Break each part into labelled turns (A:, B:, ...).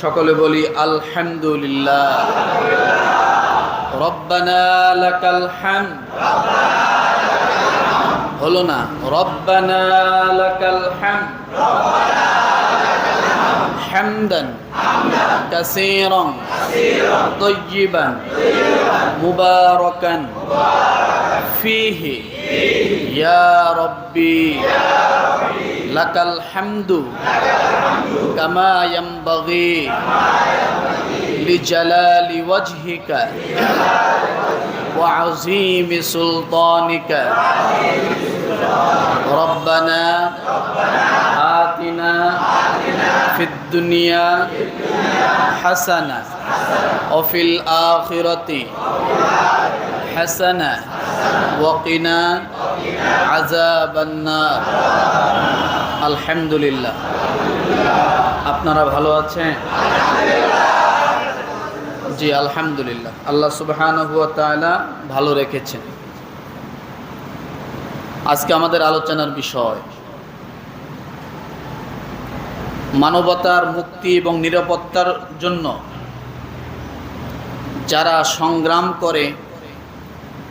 A: সকলে বলি আলহামদুলিল্লাহ রব্বানা লাকাল হামদ হলো না রব্বানা লাকাল হামদ হামদান কাসীরান طيبا মুবারাকান ফিহি ইয়া রব্বি لك الحمد كما ينبغي لجلال وجهك وعظيم سلطانك. ربنا آتنا في الدنيا حسنة وفي الآخرة حسنة وقنا عذاب النار. আলহামদুলিল্লাহ। আপনারা ভালো আছেন? জি, আলহামদুলিল্লাহ। আল্লাহ সুবহান ভালো রেখেছেন। আজকে আমাদের আলোচনার বিষয়, মানবতার মুক্তি এবং নিরাপত্তার জন্য যারা সংগ্রাম করে,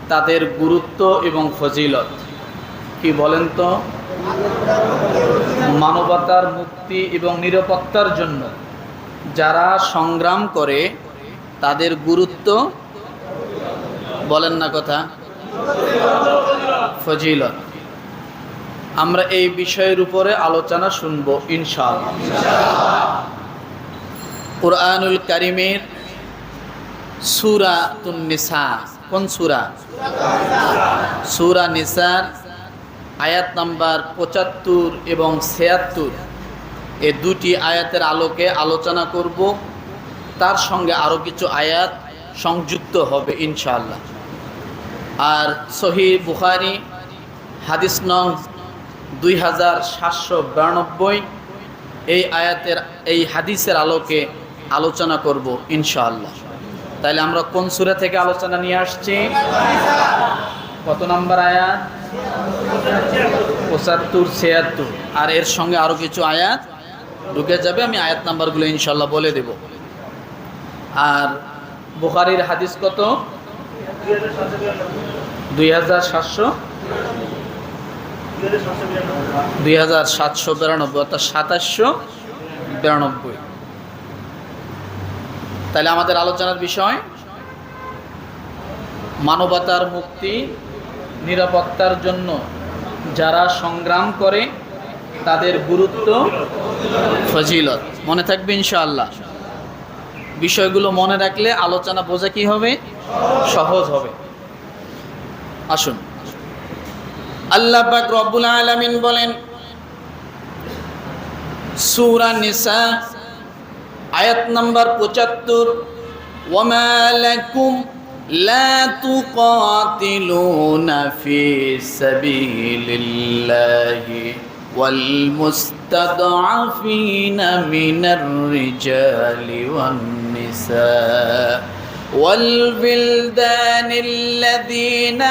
A: তাদের গুরুত্ব এবং ফজিলত। কি বলেন তো? মানবতার মুক্তি এবং নিরাপত্তার জন্য যারা সংগ্রাম করে, তাদের গুরুত্ব বলেন না কথা? ফজিলত। আমরা এই বিষয়ের উপরে আলোচনা শুনব, ইনশাআল্লাহ। কোরআনুল কারিমের সুরা নিসা। কোন সুরা? সুরা নিসার আয়াত নাম্বার পঁচাত্তর এবং ছিয়াত্তর। এ দুটি আয়াতের আলোকে আলোচনা করব। তার সঙ্গে আরও কিছু আয়াত সংযুক্ত হবে, ইনশাআল্লাহ। আর সহি বুখারি, হাদিস নং দুই হাজার সাতশো বিরানব্বই এই আয়াতের, এই হাদিসের আলোকে আলোচনা করব, ইনশাআল্লাহ। তাহলে আমরা কোন সুরা থেকে আলোচনা নিয়ে আসছি? কত নম্বর আয়াত? পঁচাত্তর, ছিয়াত্তর। আর এর সঙ্গে আরও কিছু আয়াত ঢুকে যাবে, আমি আয়াত নাম্বারগুলো ইনশাল্লাহ বলে দেব। আর বুখারির হাদিস কত? দুই হাজার সাতশো। দুই হাজার সাতশো বিরানব্বই, অর্থাৎ সাতাশশো বিরানব্বই। তাহলে আমাদের আলোচনার বিষয়, মানবতার মুক্তি নিরাপত্তার জন্য যারা সংগ্রাম করে, তাদের গুরুত্ব ফজিলত। মনে থাকবে ইনশাআল্লাহ। বিষয়গুলো মনে রাখলে আলোচনা বোঝা কি হবে? সহজ হবে। আসুন। আল্লাহ পাক রব্বুল আলামিন বলেন, সূরা নিসা, আয়াত নাম্বার 75 ওয়ামা লাকুম لا تقاتلون في سبيل الله والمستضعفين من الرجال والنساء والبلدان الذين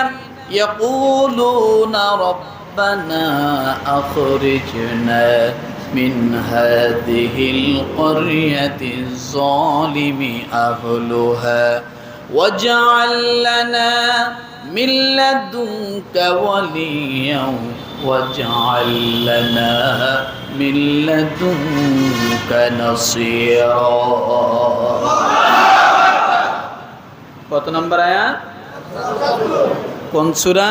A: يقولون ربنا أخرجنا من هذه القرية الظالم أهلها واجعل لنا من لدنك وليا واجعل لنا من لدنك نصيرا কত নম্বর আয়াত কোন সূরা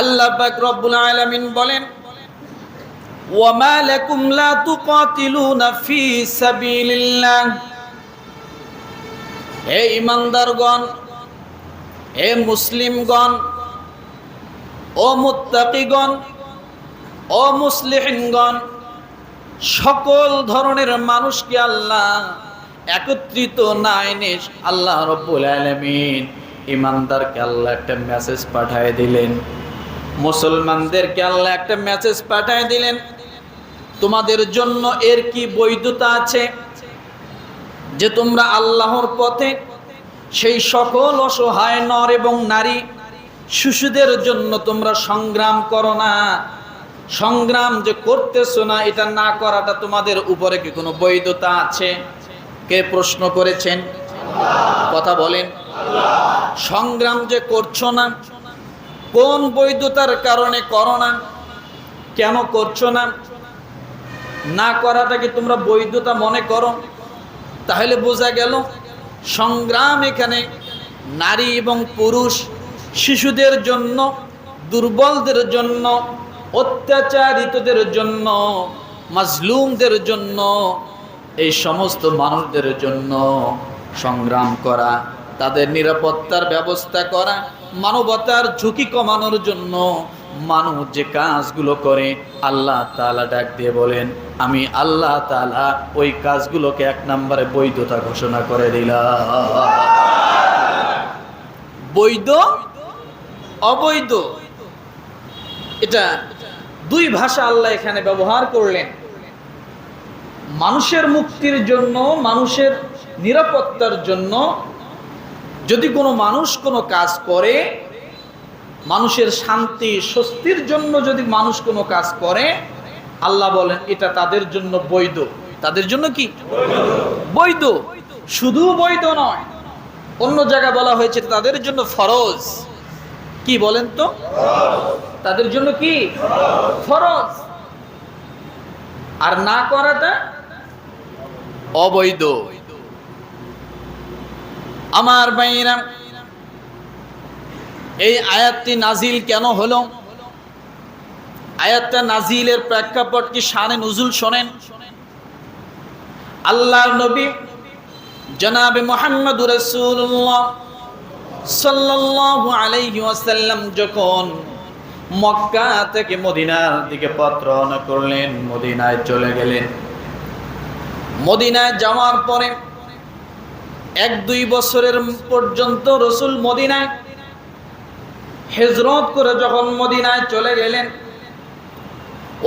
A: আল্লাহ পাক রব্বুল আলামিন বলেন ওয়ামা লাকুম লা তুকাতিলুনা ফি সাবিলিল্লাহ হে ইমানদারগণ, হে মুসলিমগণ, ও মুত্তাকিগণ, ও মুসলিহগণ সকল ধরনের মানুষকে আল্লাহ একত্রিত না এনে আল্লাহ রব্বুল আলমিন ইমানদারকে আল্লাহ একটা মেসেজ পাঠিয়ে দিলেন। মুসলমানদেরকে আল্লাহ একটা মেসেজ পাঠিয়ে দিলেন। তোমাদের জন্য এর কি বৈধতা আছে? যে তোমরা আল্লাহর পথে সেই সকল অসহায় নর এবং নারী শিশুদের জন্য তোমরা সংগ্রাম করো না। সংগ্রাম যে করতেছো না, এটা না করাটা তোমাদের উপরে কি কোনো বৈধতা আছে? কে প্রশ্ন করেছেন? কথা বলেন। সংগ্রাম যে করছ না, কোন বৈধতার কারণে করো না, কেন করছ না? না করাটাকে তোমরা বৈধতা মনে করো? তাহলে বোঝা গেল সংগ্রাম এখানে নারী এবং পুরুষ শিশুদের জন্য, দুর্বলদের জন্য, অত্যাচারিতদের জন্য, মাজলুমদের জন্য, এই সমস্ত মানুষদের জন্য সংগ্রাম করা, তাদের নিরাপত্তার ব্যবস্থা করা, মানবতার ঝুঁকি কমানোর জন্য মানুষ যে কাজগুলো করে, আল্লাহ তালা ডাক দিয়ে বলেন, আমি আল্লাহ তালা ওই কাজগুলোকে এক নম্বরে বৈধতা ঘোষণা করে দিলাম। বৈধ, অবৈধ? এটা দুই ভাষা আল্লাহ এখানে ব্যবহার করলেন। মানুষের মুক্তির জন্য, মানুষের নিরাপত্তার জন্য যদি কোনো মানুষ কোনো কাজ করে মানুষের শান্তি, স্বস্তির জন্য যদি মানুষ কোনো কাজ করে, আল্লাহ বলেন, এটা তাদের জন্য বৈধ। তাদের জন্য কি? বৈধ। শুধু বৈধ নয়, অন্য জায়গায় বলা হয়েছে তাদের জন্য ফরজ। কি বলেন তো? তাদের জন্য কি? ফরজ। আর না করাটা অবৈধ। আমার বাইরা এই আয়াতটি নাজিল কেন হল? আয়াতটা নাজিলের প্রেক্ষাপট কি শানে নজুল শোনেন? আল্লাহর নবী জনাবে মোহাম্মদ রাসূলুল্লাহ সাল্লাল্লাহু যখন মক্কা থেকে মদিনার দিকে পত্র রওনা করলেন, মদিনায় চলে গেলেন। মদিনায় যাওয়ার পরে এক দুই বছরের পর্যন্ত রসুল মদিনায় হেজরত করে যখন মদিনায় চলে গেলেন,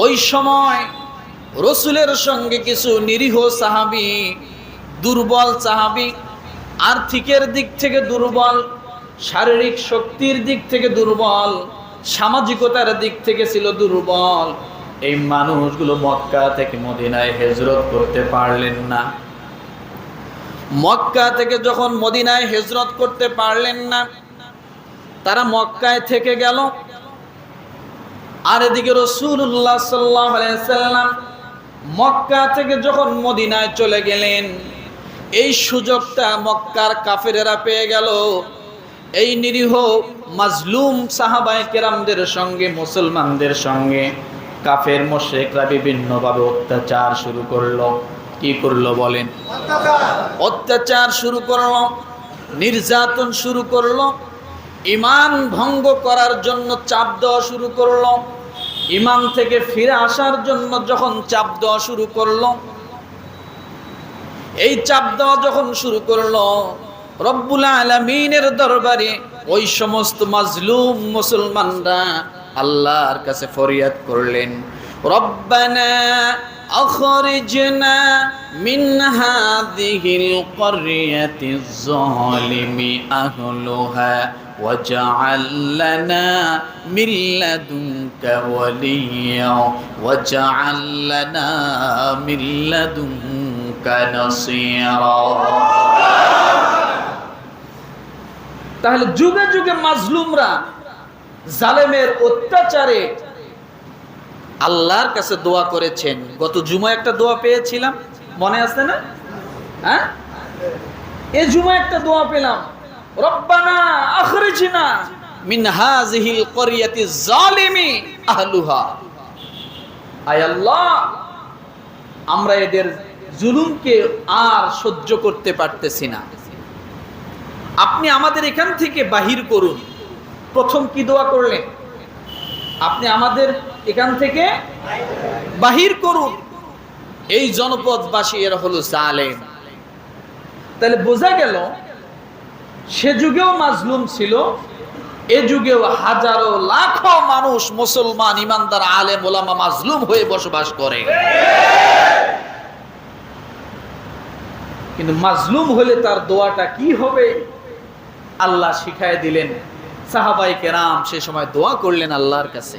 A: ওই সময় রসুলের সঙ্গে কিছু নিরীহ সাহাবি, দুর্বল সাহাবি, আর্থিকের দিক থেকে দুর্বল, শারীরিক শক্তির দিক থেকে দুর্বল, সামাজিকতার দিক থেকে ছিল দুর্বল, এই মানুষগুলো মক্কা থেকে মদিনায় হেজরত করতে পারলেন না। মক্কা থেকে যখন মদিনায় হেজরত করতে পারলেন না তারা মক্কায় থেকে গেল। আর এদিকে রসুল্লাহ সাল্লাম মক্কা থেকে যখন মদিনায় চলে গেলেন, এই সুযোগটা মক্কার কাফেরেরা পেয়ে গেল। এই নিরীহ মাজলুম সাহাবাই কেরামদের সঙ্গে, মুসলমানদের সঙ্গে কাফের মোশেকরা বিভিন্নভাবে অত্যাচার শুরু করল। কি করল বলেন? অত্যাচার শুরু করল, নির্যাতন শুরু করল। ইমান ভঙ্গ করার জন্য চাপ দেওয়া শুরু করল। ইমান থেকে ফিরে আসার জন্য যখন চাপ দেওয়া শুরু করল, এই চাপ দেওয়া যখন শুরু করল, রব্বুল আলমিনের দরবারে ওই সমস্ত মাজলুম মুসলমানরা আল্লাহর কাছে ফরিয়াদ করলেন, রব্বানা أخرجنا من هذه القرية الظالم أهلها واجعل لنا من لدنك وليا واجعل لنا من لدنك نصيرا তাহলে যুগে যুগে মাজলুমরা জালেমের অত্যাচারে আল্লাহর কাছে দোয়া করেছেন। গত জুমা একটা দোয়া পেয়েছিলাম। মনে আছে না? হ্যাঁ? এ জুমা একটা দোয়া পেলাম। রব্বানা আখরিজনা মিন হাযিহিল ক্বরিয়াতি জালিমি আহলুহা। আয় আল্লাহ, আমরা এদের জুলুমকে আর সহ্য করতে পারতেছি না। আপনি আমাদের এখান থেকে বাহির করুন। প্রথম কি দোয়া করলেন? আপনি আমাদের এখান থেকে বাহির করুন এই জনপদবাসী এরা হলো জালেম। তাহলে বোঝা গেল, সে যুগেও মাজলুম ছিল, এ যুগেও হাজারো, লাখো মানুষ মুসলমান, ইমানদার, আলেম, ওলামা মাজলুম হয়ে বসবাস করে। কিন্তু মাজলুম হলে তার দোয়াটা কি হবে? আল্লাহ শিখায় দিলেন। সাহাবাই কেরাম সে সময় দোয়া করলেন আল্লাহর কাছে।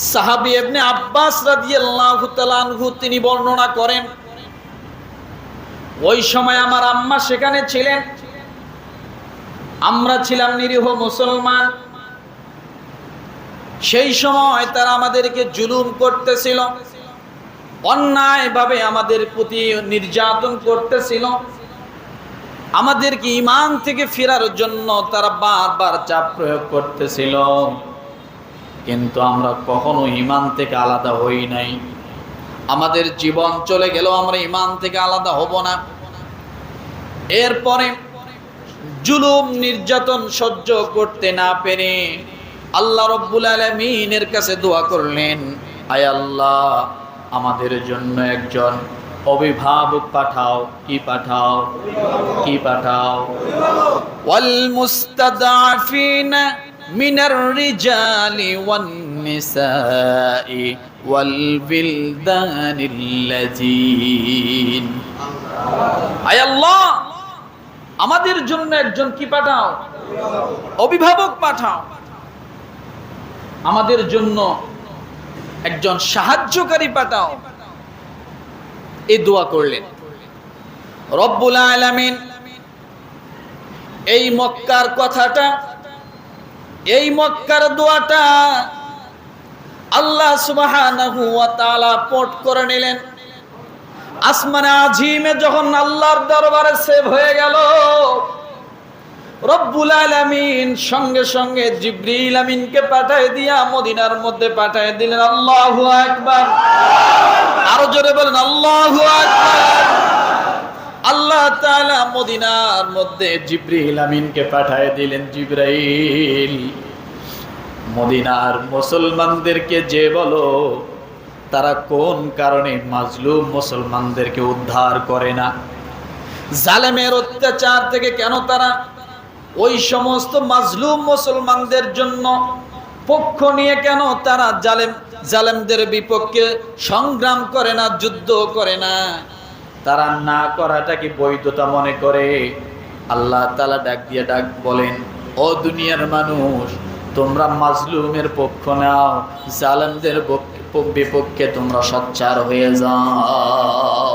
A: সাহাবি ইবনে আব্বাস রাদিয়াল্লাহু তাআলা আনহু তিনি বর্ণনা করেন, ওই সময় আমার আম্মা সেখানে ছিলেন। আমরা ছিলাম নিরীহ মুসলমান। সেই সময় তারা আমাদেরকে জুলুম করতেছিল, অন্যায়ভাবে আমাদের প্রতি নির্যাতন করতেছিল। আমাদেরকে ইমান থেকে ফেরার জন্য তারা বারবার চাপ প্রয়োগ করতেছিল। কিন্তু আমরা কখনো ইমান থেকে আলাদা হই নাই। আমাদের জীবন চলে গেল আমরা ইমান থেকে আলাদা হব না। এরপরে জুলুম, নির্যাতন সহ্য করতে না পেরে আল্লাহ রব্বুল আলমিনের কাছে দোয়া করলেন, আয় আল্লাহ, আমাদের জন্য একজন অভিভাবক পাঠাও। কি পাঠাও? কি পাঠাও? ওয়াল মিনার রিজালি ওয়ান নিসাই ওয়াল বিলদানিল্লাযিন আয় আমাদের জন্য একজন কি পাঠাও? অভিভাবক পাঠাও। আমাদের জন্য একজন সাহায্যকারী পাঠাও। এ দোয়া করলেন। রব্বুল আলামিন, এই মক্কার কথাটা এই মক্কার দোয়াটা আল্লাহ সুবহানাহু পোর্ট করে নিলেন। আসমানে আজিমে যখন আল্লাহর দরবারে সেভ হয়ে গেল, রব্বুল আলামিন সঙ্গে সঙ্গে জিব্রিল আমিনকে পাঠায় দিয়া মদিনার মধ্যে পাঠায় দিলেন। আল্লাহু আকবার। আরও জোরে বলেন, আল্লাহু আকবার। আল্লাহ মদিনার মধ্যে জিব্রিল আমিনকে পাঠায় দিলেন, জিব্রাইল, মদিনার মুসলমানদেরকে যে বলো, তারা কোন কারণে মাজলুম মুসলমানদেরকে উদ্ধার করে না? জালেমের অত্যাচার থেকে কেন তারা ওই সমস্ত মাজলুম মুসলমানদের জন্য পক্ষ নিয়ে কেন তারা জালেম, জালেমদের বিপক্ষে সংগ্রাম করে না, যুদ্ধ করে না? তারা না করাটা কি বৈধতা মনে করে? আল্লাহ তালা ডাক দিয়ে ডাক বলেন, ও দুনিয়ার মানুষ, তোমরা মাজলুমের পক্ষ নাও, জালামদের বিপক্ষে তোমরা সচ্চার হয়ে যাও।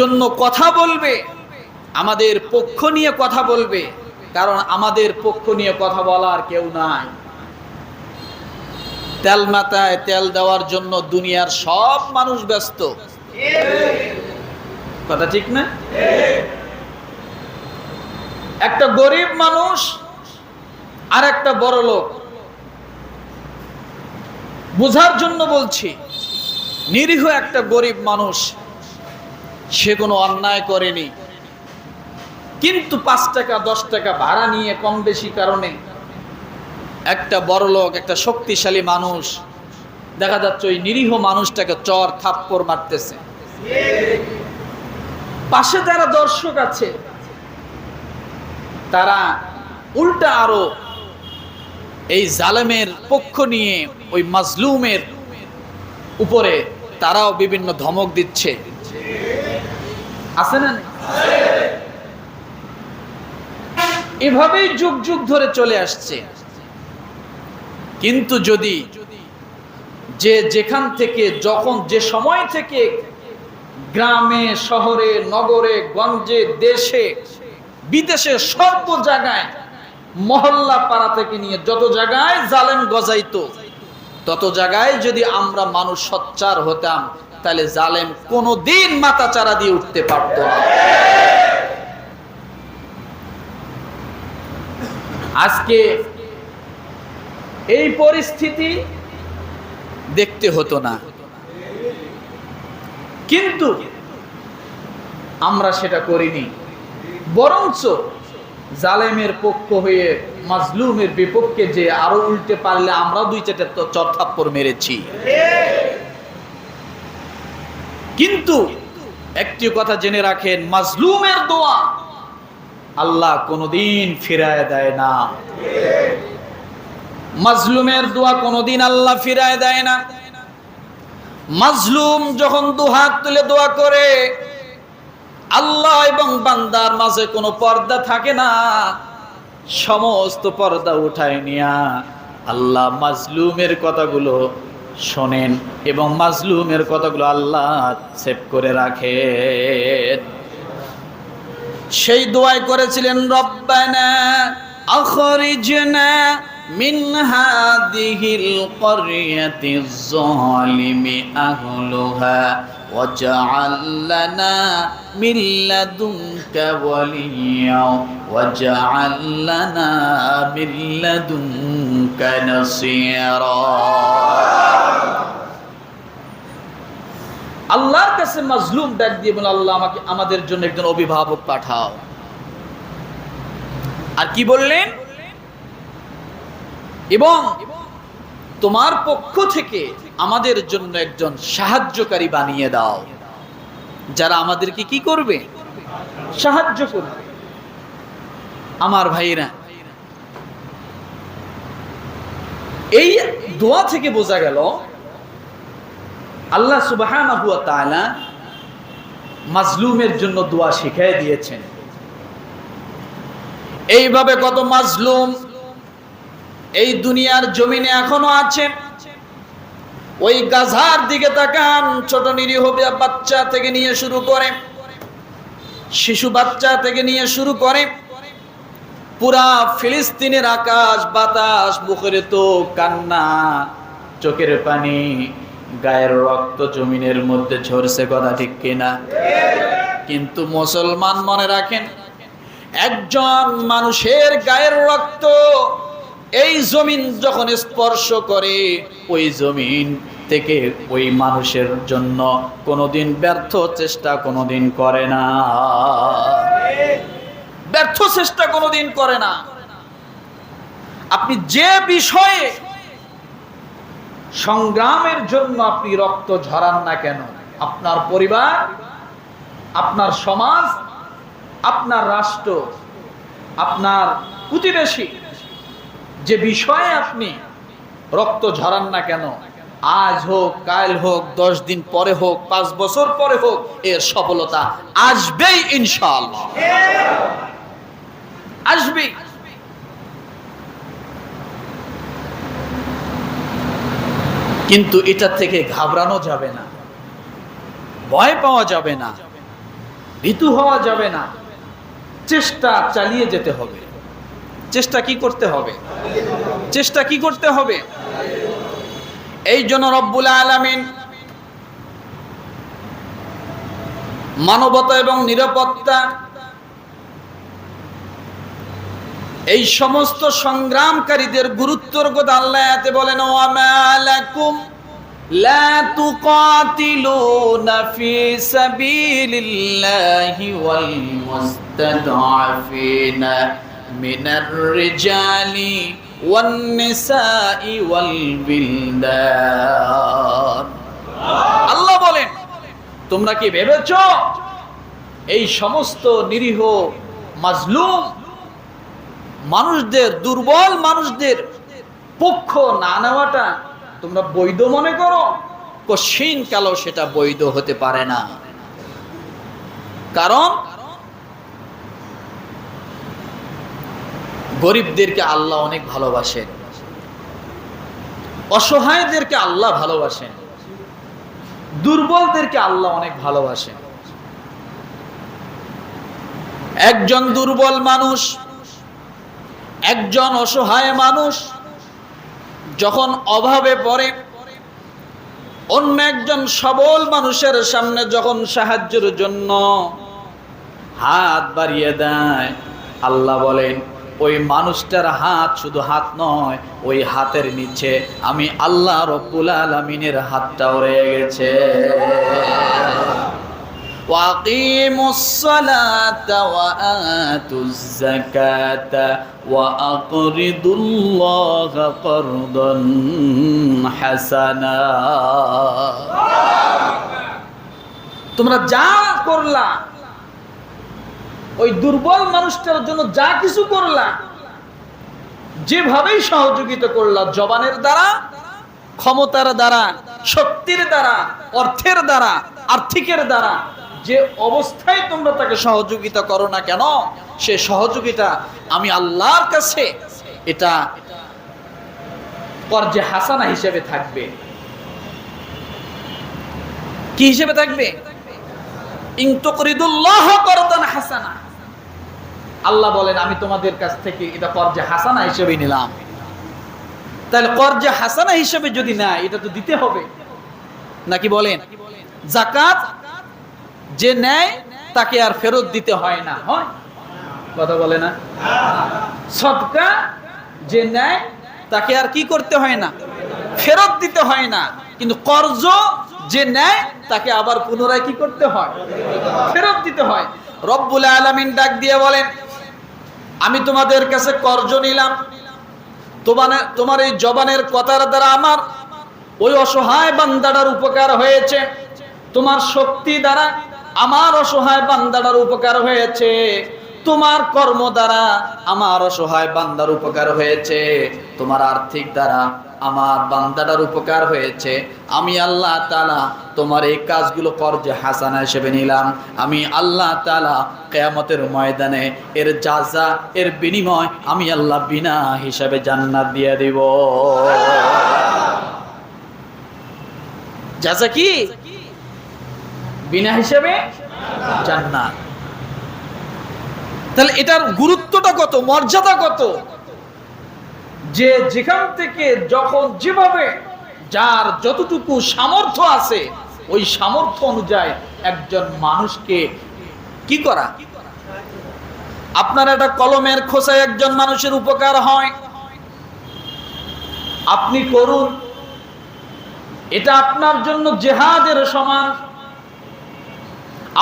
A: জন্য কথা বলবে, আমাদের পক্ষ নিয়ে কথা বলবে, কারণ আমাদের পক্ষ নিয়ে কথা বলার কেউ নাই। তেল মাথায় তেল দেওয়ার জন্য দুনিয়ার সব মানুষ ব্যস্ত। কথা ঠিক না? একটা গরিব মানুষ আর একটা বড় লোক। বোঝার জন্য বলছি, নিরীহ একটা গরিব মানুষ সে কোনো অন্যায় করেনি। কিন্তু পাঁচ টাকা, দশ টাকা ভাড়া নিয়ে কম বেশি কারণে একটা বড় লোক একটা শক্তিশালী মানুষ, দেখা যাচ্ছে ওই নিরীহ মানুষটাকে চর, থাপ্পড় মারতেছে। পাশে যারা দর্শক আছে, তারা উল্টা আরও এই জালেমের পক্ষ নিয়ে, ওই মাজলুমের উপরে তারাও বিভিন্ন ধমক দিচ্ছে। আছে না এভাবেই যুগ যুগ ধরে চলে আসছে। কিন্তু যদি যে যেখান থেকে, যখন যে সময় থেকে গ্রামে, শহরে, নগরে, গঞ্জে, দেশে, বিদেশে সর্ব জায়গায় মহল্লা পাড়া থেকে নিয়ে যত জায়গায় জালেম গজাইতো, তত জায়গায় যদি আমরা মানুষ সচ্চার হতাম তাহলে জালেম কোনো দিন মাথা চারা দিয়ে উঠতে পারত আজকে এই পরিস্থিতি দেখতে হতো না। কিন্তু আমরা সেটা করিনি। বরঞ্চ জালেমের পক্ষ হয়ে, মাজলুমের বিপক্ষে যে আরও উল্টে পারলে আমরা দুই চারটে তো চরথাপ্পড় মেরেছি। কিন্তু একটি কথা জেনে রাখেন, মাজলুমের দোয়া আল্লাহ কোনোদিন ফিরায় দেয় না। মাজলুমের দোয়া কোনোদিন আল্লাহ ফিরায় দেয় না। মাজলুম যখন দুহাত তুলে দোয়া করে, আল্লাহ এবং বান্দার মাঝে কোনো পর্দা থাকে না। সমস্ত পর্দা উঠায় নিয়া আল্লাহ মাজলুমের কথাগুলো শোনেন এবং মাজলুমের কতগুলো আল্লাহ সেভ করে রাখে সেই দোয়াই করেছিলেন রব্বানা মিন আহলুহা। واجعل لنا من لدنك وليا واجعل لنا من لدنك نصيرا আল্লাহর কাছে মাজলুম ডাক দিয়ে বলে আল্লাহ আমাকে আমাদের জন্য একজন অভিভাবক পাঠাও আর কি বললেন এবং তোমার পক্ষ থেকে আমাদের জন্য একজন সাহায্যকারী বানিয়ে দাও। যারা আমাদেরকে কি করবে? সাহায্য করবে। আমার ভাইরা এই দোয়া থেকে বোঝা গেল, আল্লাহ সুবাহ মাজলুমের জন্য দোয়া শিখাই দিয়েছেন। এইভাবে কত মাজলুম এই দুনিয়ার জমিনে এখনও আছে ওই গাজার দিকে তাকান, ছোট নিরীহ বাচ্চা থেকে নিয়ে শুরু করে। শিশু বাচ্চা থেকে নিয়ে শুরু করে। পুরা ফিলিস্তিনের আকাশ, বাতাস মুখের তো কান্না, চোখের পানি, গায়ের রক্ত জমিনের মধ্যে ঝরছে কথা ঠিক কিনা? কিন্তু মুসলমান মনে রাখেন, একজন মানুষের গায়ের রক্ত এই জমিন যখন স্পর্শ করে, ওই জমিন থেকে ওই মানুষের জন্য কোনোদিন ব্যর্থ চেষ্টা কোনোদিন করে না। ব্যর্থ চেষ্টা কোনোদিন করে না। আপনি যে বিষয়ে সংগ্রামের জন্য আপনি রক্ত ঝরান না কেন? আপনার পরিবার, আপনার সমাজ, আপনার রাষ্ট্র, আপনার প্রতিবেশী যে বিষয়ে আপনি রক্ত ঝরান না কেন, আজ হোক, কাল হোক, দশ দিন পরে হোক, পাঁচ বছর পরে হোক এর সফলতা আসবেই ইনশাআল্লাহ। আসবেই। কিন্তু এটা থেকে ঘাবড়ানো যাবে না, ভয় পাওয়া যাবে না, ভীতু হওয়া যাবে না, চেষ্টা চালিয়ে যেতে হবে। চেষ্টা কি করতে হবে? চেষ্টা কি করতে হবে? এই জন্য রব্বুল আলমিন মানবতা এবং নিরাপত্তা, এই সমস্ত সংগ্রামকারীদের গুরুত্বর কথা আল্লাহ এতে বলেন ওয়ামালাকুম من الرجال والنساء والبلدان আল্লাহ বলেন তোমরা কি ভেবেছ এই সমস্ত নিরীহ মাজলুম মানুষদের দুর্বল মানুষদের পক্ষ না নেওয়াটা তোমরা বৈধ মনে করো কশিন কালো সেটা বৈধ হতে পারে না কারণ গরিবদেরকে আল্লাহ অনেক ভালোবাসেন। অসহায়দেরকে আল্লাহ ভালোবাসেন। দুর্বলদেরকে আল্লাহ অনেক ভালোবাসেন। একজন দুর্বল মানুষ, একজন অসহায় মানুষ যখন অভাবে পড়ে, অন্য একজন সবল মানুষের সামনে যখন সাহায্যের জন্য হাত বাড়িয়ে দেয়, আল্লাহ বলেন ওই মানুষটার হাত শুধু হাত নয় ওই হাতের নিচে আমি আল্লাহ রব্বুল আলমিনের হাতটাও রয়ে গেছে وأقيموا الصلاة وآتوا الزكاة وأقرضوا الله قرضا حسنا তোমরা যা করলা ওই দুর্বল মানুষটার জন্য যা কিছু করলা, যেভাবেই সহযোগিতা করলা, জবানের দ্বারা, ক্ষমতার দ্বারা, শক্তির দ্বারা, অর্থের দ্বারা, আর্থিকের দ্বারা, যে অবস্থায় তোমরা তাকে সহযোগিতা করো না কেন, সে সহযোগিতা আমি আল্লাহর কাছে, এটা কর্জে হাসানা হিসেবে থাকবে। কি হিসেবে থাকবে? ইনতুকরিদুল্লাহ করদান হাসানা। আল্লাহ বলেন, আমি তোমাদের কাছ থেকে এটা কর্জে হাসানা হিসেবে নিলাম। তাহলে কর্জে হাসানা হিসেবে যদি না এটা তো দিতে হবে। নাকি বলেন? জাকাত যে নেয়, তাকে আর ফেরত দিতে হয় না। কথা বলে না? সদকা যে নেয়, তাকে আর কি করতে হয় না? ফেরত দিতে হয় না। কিন্তু কর্জ যে নেয়, তাকে আবার পুনরায় কি করতে হয়? ফেরত দিতে হয়। রব্বুল আলামিন ডাক দিয়ে বলেন আমি তোমাদের কাছে কর্জ নিলাম। তোমার তোমার এই জবানের কথার দ্বারা আমার ওই অসহায় বান্দাটার উপকার হয়েছে। তোমার শক্তি দ্বারা আমার অসহায় বান্দাটার উপকার হয়েছে। তোমার কর্ম দ্বারা আমার অসহায় বান্দার উপকার হয়েছে, তোমার আর্থিক দ্বারা আমার বান্দাটার উপকার হয়েছে। আমি আল্লাহ তালা তোমার এই কাজগুলো কর্জে হাসানা হিসেবে নিলাম। আমি আল্লাহ তালা কেয়ামতের ময়দানে এর যাজা এর বিনিময় আমি আল্লাহ বিনা হিসাবে জান্নাত দিয়ে দিব। যাজা কি? বিনা হিসেবে জান্নাত। তাহলে এটার গুরুত্বটা কত, মর্যাদা কত? যে যেখান থেকে যখন যেভাবে যার যতটুকু সামর্থ্য আছে, ওই সামর্থ্য অনুযায়ী একজন মানুষকে কি করা? আপনার একটা কলমের খোসায় একজন মানুষের উপকার হয়। আপনি করুন। এটা আপনার জন্য জেহাদের সমান।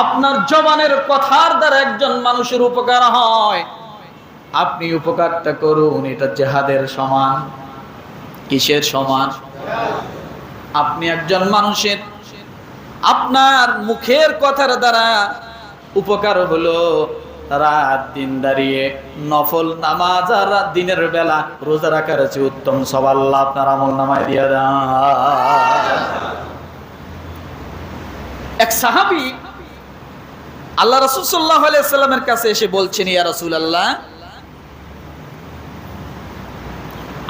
A: আপনার জবানের কথার দ্বারা একজন মানুষের উপকার হয়। আপনি উপকারটা করুন, এটা জেহাদের সমান, কিসের সমান? আপনি একজন মানুষের, আপনার মুখের কথার দ্বারা উপকার হলো রাত দিন দাঁড়িয়ে নফল নামাজ আর রাত দিনের বেলা রোজা রাখার আছে উত্তম সবাল্লা আপনার আমল নামায় দিয়ে দেন। এক সাহাবি আল্লাহ রসুল সাল্লাহ আলাইসাল্লামের কাছে এসে বলছেন, ইয়া রসুল আল্লাহ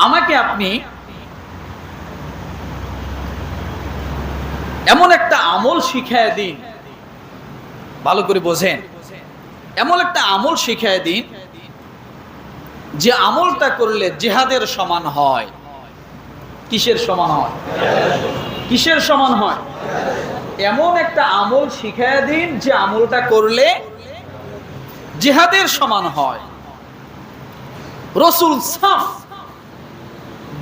A: আমাকে আপনি এমন একটা আমল শিখায় দিন। ভালো করে বোঝেন। এমন একটা আমল শিখায় দিন যে আমলটা করলে জেহাদের সমান হয়। কিসের সমান হয়? কিসের সমান হয়? এমন একটা আমল শিখায় দিন যে আমলটা করলে জেহাদের সমান হয়। রসুল সাফ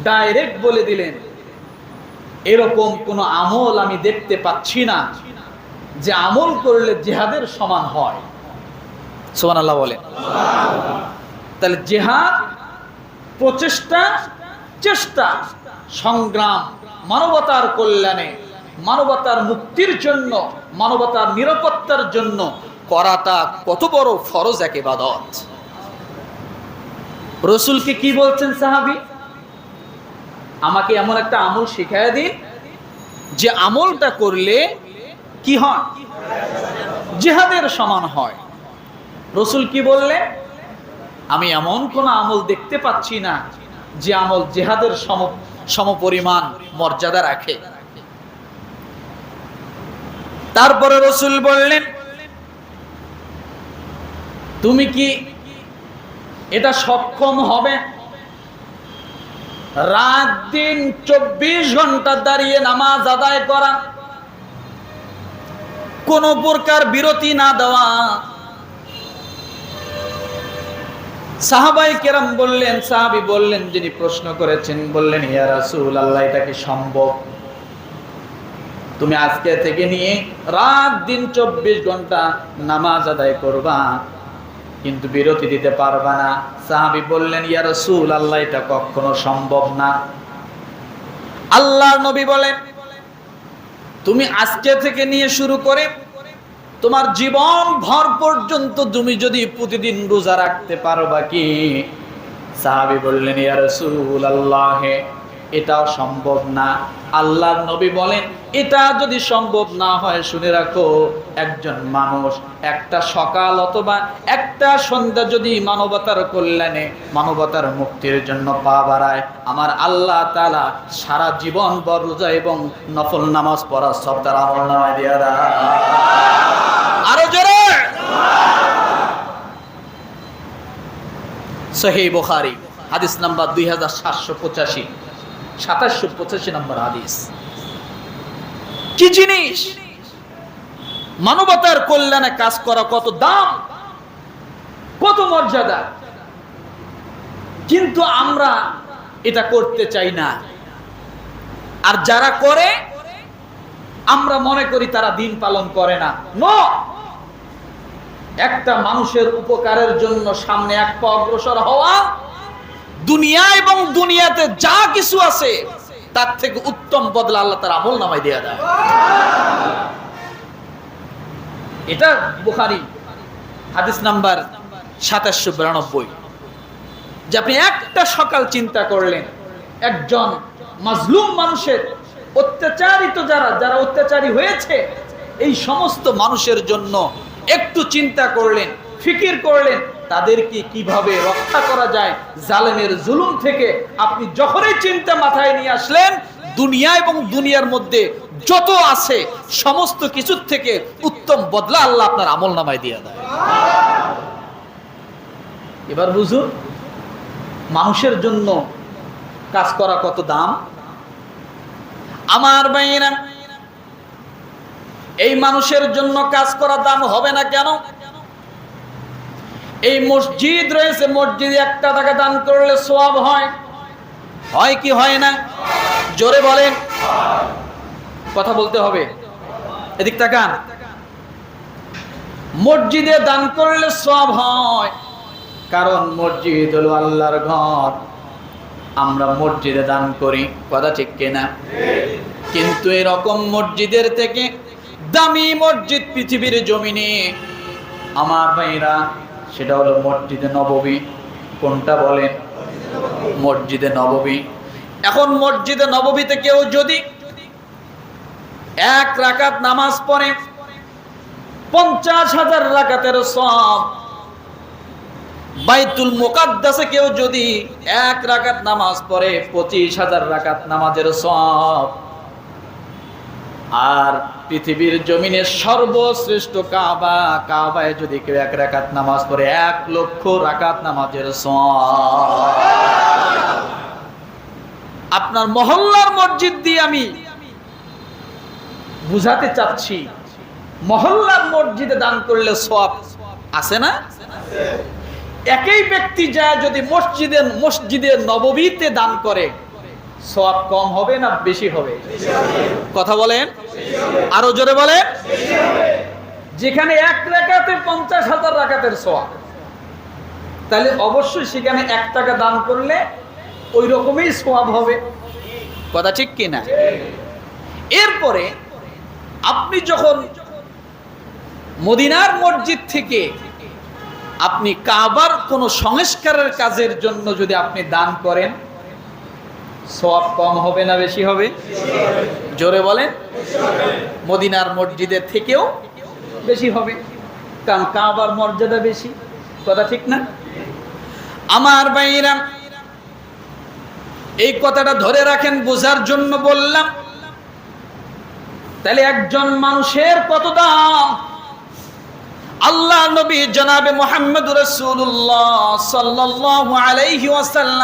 A: ডাইরেক্ট বলে দিলেন, এরকম কোন আমল আমি দেখতে পাচ্ছি না যে আমল করলে জেহাদের সমান হয়। সোমান আল্লাহ বলে তাহলে জেহাদ প্রচেষ্টা, চেষ্টা, সংগ্রাম, মানবতার কল্যাণে মানবতার মুক্তির জন্য, মানবতার নিরাপত্তার জন্য করাটা কত বড় ফরজ এক ইবাদত। রসুলকে কি বলছেন সাহাবি? আমাকে এমন একটা আমল শিখাই দিন, যে আমলটা করলে কি হয়? জেহাদের সমান হয়। রসুল কি বললে আমি এমন কোন আমল দেখতে পাচ্ছি না, যে আমল জেহাদের সম, সমপরিমাণ মর্যাদা রাখে। তারপরে রসুল বললেন, তুমি কি এটা সক্ষম হবে? রাত দিন চব্বিশ ঘণ্টা দাঁড়িয়ে নামাজ আদায় করা, কোন প্রকার বিরতি না দেওয়া। সাহাবাই কেরাম বললেন, সাহাবি বললেন, যিনি প্রশ্ন করেছেন, বললেন, ইয়া রাসূল আল্লাহ এটা কি সম্ভব? তুমি আজকে থেকে নিয়ে রাত দিন চব্বিশ ঘণ্টা নামাজ আদায় করবা, কিন্তু বিরতি দিতে পারবা না। সাহাবি বললেন, ইয়া রাসূল, আল্লাহ এটা কখনো সম্ভব না। আল্লাহর নবী বলেন, তুমি আজকে থেকে নিয়ে শুরু করে তোমার জীবন ভর পর্যন্ত তুমি যদি প্রতিদিন রোজা রাখতে পারবা কি? সাহাবি বললেন, ইয়া রাসূলুল্লাহ এটাও সম্ভব না। আল্লাহর নবী বলেন এটা যদি সম্ভব না হয়, শুনে রাখো, একজন মানুষ একটা সকাল অথবা একটা সন্ধ্যা যদি মানবতার কল্যাণে, মানবতার মুক্তির জন্য পা বাড়ায়, আমার আল্লাহ তালা সারা জীবন বর রোজা এবং নফল নামাজ পড়া সব তার আমল নামায় দেয় আরও জোরে! সহি বুখারী, হাদিস নাম্বার দুই হাজার সাতশো পঁচাশি, সাতাশশো পঁচাশি নম্বর হাদিস। কি জিনিস? মানবতার কল্যাণে কাজ করা কত দাম, কত মর্যাদা। কিন্তু আমরা এটা করতে চাই না। আর যারা করে, আমরা মনে করি তারা দিন পালন করে না। নো একটা মানুষের উপকারের জন্য সামনে এক পা অগ্রসর হওয়া, দুনিয়া এবং দুনিয়াতে যা কিছু আছে তার থেকে উত্তম বদলা আল্লাহ তার আমল নামাই দেওয়া দেয় এটা বুখারি, হাদিস নাম্বার সাতাশশো বিরানব্বই। যে আপনি একটা সকাল চিন্তা করলেন, একজন মাজলুম মানুষের অত্যাচারিত যারা যারা অত্যাচারী হয়েছে, এই সমস্ত মানুষের জন্য একটু চিন্তা করলেন, ফিকির করলেন তাদেরকে কীভাবে রক্ষা করা যায় জালেমের জুলুম থেকে আপনি যখনই চিন্তা মাথায় নিয়ে আসলেন, দুনিয়া এবং দুনিয়ার মধ্যে যত আছে সমস্ত কিছুর থেকে উত্তম বদলা আল্লাহ আপনার আমল নামায় দিয়ে দেয়। এবার বুঝুন মানুষের জন্য কাজ করা কত দাম? আমার বাইরা এই মানুষের জন্য কাজ করা দাম হবে না কেন? এই মসজিদ রয়েছে, মসজিদে একটা টাকা দান করলে সোয়াব হয়। হয় কি হয় না? জোরে বলেন। কথা বলতে হবে। এদিক তাকান। মসজিদে দান করলে সব হয়। কারণ মসজিদ হলো আল্লাহর ঘর। আমরা মসজিদে দান করি, কথা ঠিক কিনা? কিন্তু এরকম মসজিদের থেকে দামি মসজিদ পৃথিবীর জমিনে। আমার ভাইরা সেটা হলো মসজিদে নববী। কোনটা বলেন? মসজিদে নববী। এখন মসজিদে নববীতে কেউ যদি এক রাকাত নামাজ পড়ে, পঞ্চাশ হাজার রাকাতের সব বাইতুল মোকাদ্দাসে কেউ যদি এক রাকাত নামাজ পড়ে, পঁচিশ হাজার রাকাত নামাজের সব আর পৃথিবীর জমিনে সর্বশ্রেষ্ঠ কাবা, কাবায় যদি কেউ এক রাকাত নামাজ পড়ে, এক লক্ষ রাকাত নামাজের আপনার মহল্লার মসজিদ দিয়ে আমি বুঝাতে চাচ্ছি, মহল্লার মসজিদে দান করলে সব আছে না? একই ব্যক্তি যা যদি মসজিদে মসজিদে নববীতে দান করে সব কম হবে না বেশি হবে? কথা বলেন। আরও জোরে বলেন যেখানে এক রাকাতে পঞ্চাশ হাজার রাকাতের সোয়াব তাহলে অবশ্যই সেখানে এক টাকা দান করলে ওই রকমই সোয়াব হবে। কথা ঠিক কিনা এরপরে আপনি যখন মদিনার মসজিদ থেকে আপনি কাবার কোনো সংস্কারের কাজের জন্য যদি আপনি দান করেন সব কম হবে না বেশি হবে? জোরে বলেন। মদিনার মসজিদের থেকেও বেশি হবে। কারণ কাবার মর্যাদা বেশি। কথা ঠিক না? আমার বাইরা এই কথাটা ধরে রাখেন, বোঝার জন্য বললাম। তাহলে একজন মানুষের কত দাম? আল্লাহ নবী জনাবে মোহাম্মদ রসুল্লাহ সাল্লাল্লাহু আলাইহি ওয়াসাল্লাম